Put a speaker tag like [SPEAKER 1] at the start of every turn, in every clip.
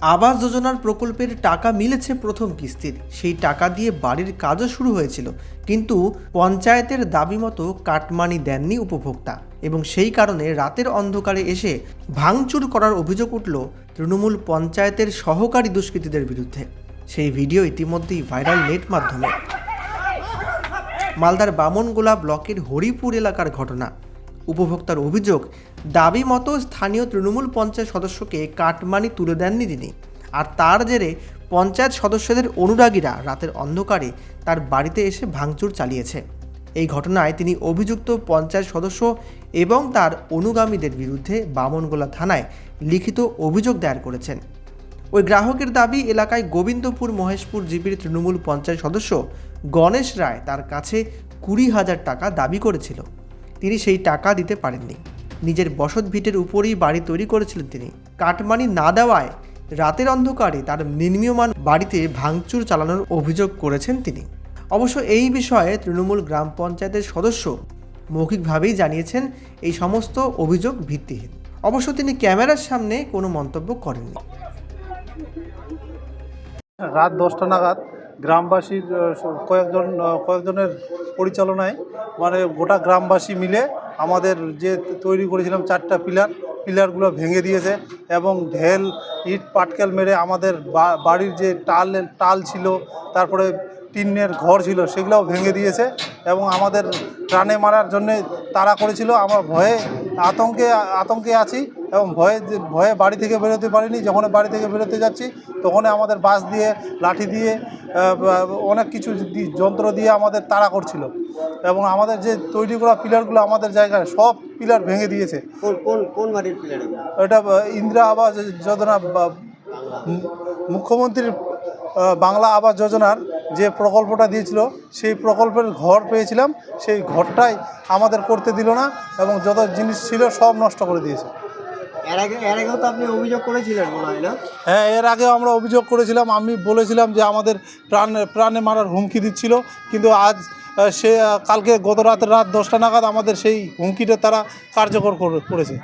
[SPEAKER 1] আবাস যোজনার প্রকল্পের টাকা মিলেছে প্রথম কিস্তির। সেই টাকা দিয়ে বাড়ির কাজও শুরু হয়েছিল। কিন্তু পঞ্চায়েতের দাবি মতো কাটমানি দেননি উপভোক্তা। এবং সেই কারণে রাতের অন্ধকারে এসে ভাঙচুর করার অভিযোগ উঠল তৃণমূল পঞ্চায়েতের সহকারী দুষ্কৃতীদের বিরুদ্ধে। সেই ভিডিও ইতিমধ্যেই ভাইরাল নেট মাধ্যমে। মালদার বামনগোলা ব্লকের হরিপুর এলাকার ঘটনা। উপভোক্তার অভিযোগ, দাবি মতো স্থানীয় তৃণমূল পঞ্চায়েত সদস্যকে কাটমানি তুলে দেননি তিনি। আর তার জেরে পঞ্চায়েত সদস্যদের অনুরাগীরা রাতের অন্ধকারে তার বাড়িতে এসে ভাঙচুর চালিয়েছে। এই ঘটনায় তিনি অভিযুক্ত পঞ্চায়েত সদস্য এবং তার অনুগামীদের বিরুদ্ধে বামনগোলা থানায় লিখিত অভিযোগ দায়ের করেছেন। ওই গ্রাহকের দাবি, এলাকায় গোবিন্দপুর মহেশপুর জিপির তৃণমূল পঞ্চায়েত সদস্য গণেশ রায় তার কাছে কুড়ি হাজার টাকা দাবি করেছিল। তিনি সেই টাকা দিতে পারেননি। নিজের বসত ভিটের উপরেই বাড়ি তৈরি করেছিলেন তিনি। কাটমানি না দেওয়ায় রাতের অন্ধকারে তার নির্মীয়মান বাড়িতে ভাঙচুর চালানোর অভিযোগ করেছেন তিনি। অবশ্য এই বিষয়ে তৃণমূল গ্রাম পঞ্চায়েতের সদস্য মৌখিকভাবেই জানিয়েছেন এই সমস্ত অভিযোগ ভিত্তিহীন। অবশ্য তিনি ক্যামেরার সামনে কোনো মন্তব্য করেননি।
[SPEAKER 2] রাত দশটা নাগাদ গ্রামবাসীর কয়েকজন কয়েকজনের পরিচালনায় মানে গোটা গ্রামবাসী মিলে আমাদের যে তৈরি করেছিলাম চারটা পিলার, পিলারগুলো ভেঙে দিয়েছে এবং ঢেল, ইট, পাটকেল মেরে আমাদের বাড়ির যে টাল টাল ছিল, তারপরে টিনের ঘর ছিল, সেগুলোও ভেঙে দিয়েছে এবং আমাদের প্রাণে মারার জন্যে তাড়া করেছিল। আমার ভয়ে আতঙ্কে আতঙ্কে আছি। এবং ভয়ে যে- ভয়ে বাড়ি থেকে বেরোতে পারিনি যখন বাড়ি থেকে বেরোতে যাচ্ছি তখন আমাদের বাস দিয়ে লাঠি দিয়ে অনেক কিছু যন্ত্র দিয়ে আমাদের তাড়া করছিল। এবং আমাদের যে তৈরি করা পিলারগুলো আমাদের জায়গায় সব পিলার ভেঙে দিয়েছে।
[SPEAKER 3] কোন কোন কোন পিলার
[SPEAKER 2] এটা ইন্দিরা আবাস যোজনা মুখ্যমন্ত্রীর বাংলা আবাস যোজনার যে প্রকল্পটা দিয়েছিল সেই প্রকল্পের ঘর পেয়েছিলাম। সেই ঘরটাই আমাদের করতে দিল না এবং যত জিনিস ছিল সব নষ্ট করে দিয়েছে।
[SPEAKER 3] এর আগে এর আগেও তো আপনি অভিযোগ করেছিলেন মনে হয় না?
[SPEAKER 2] হ্যাঁ এর আগে আমরা অভিযোগ করেছিলাম। আমি বলেছিলাম যে আমাদের প্রাণ প্রাণে মারার হুমকি দিচ্ছিল কিন্তু আজ সে কালকে গত রাত রাত দশটা নাগাদ আমাদের সেই হুমকিটা তারা কার্যকর করে- করেছে।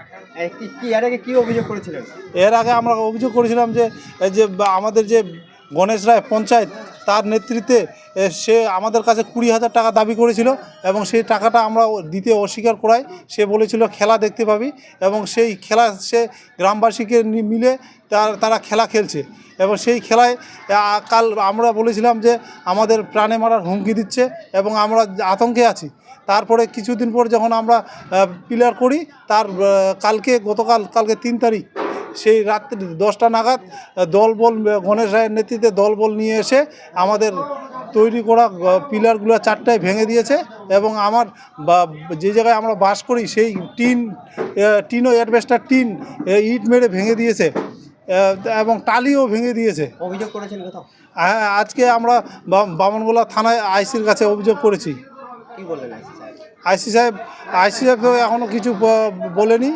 [SPEAKER 3] এর আগে কি অভিযোগ করেছিলেন?
[SPEAKER 2] এর আগে আমরা অভিযোগ করেছিলাম যে যে আমাদের যে গণেশ রায় পঞ্চায়েত তার নেতৃত্বে সে আমাদের কাছে কুড়ি হাজার টাকা দাবি করেছিল এবং সেই টাকাটা আমরা দিতে অস্বীকার করাই সে বলেছিল, খেলা দেখতে পাবি। এবং সেই খেলা সে গ্রামবাসীকে মিলে তার, তারা খেলা খেলছে। এবং সেই খেলায় কাল আমরা বলেছিলাম যে, আমাদের প্রাণে মারার হুমকি দিচ্ছে এবং আমরা আতঙ্কে আছি। তারপরে কিছুদিন পর যখন আমরা পিলার করি, তার কালকে, গতকাল, কালকে তিন তারিখ সেই রাত্রি দশটা নাগাদ দলবল গণেশ রায়ের নেতৃত্বে দলবল নিয়ে এসে আমাদের তৈরি করা পিলারগুলো চারটায় ভেঙে দিয়েছে এবং আমার বা যে জায়গায় আমরা বাস করি সেই টিন আহ, টিন ও অ্যাডভেস্টার টিন ইট মেরে ভেঙে দিয়েছে এবং টালিও ভেঙে দিয়েছে।
[SPEAKER 3] অভিযোগ করেছেন কোথাও?
[SPEAKER 2] হ্যাঁ আজকে আমরা বামনগোলা থানায় আইসির কাছে অভিযোগ করেছি।
[SPEAKER 3] কি বললেন আইসি সাহেব?
[SPEAKER 2] আইসি সাহেব তো এখনও কিছু বলেনি।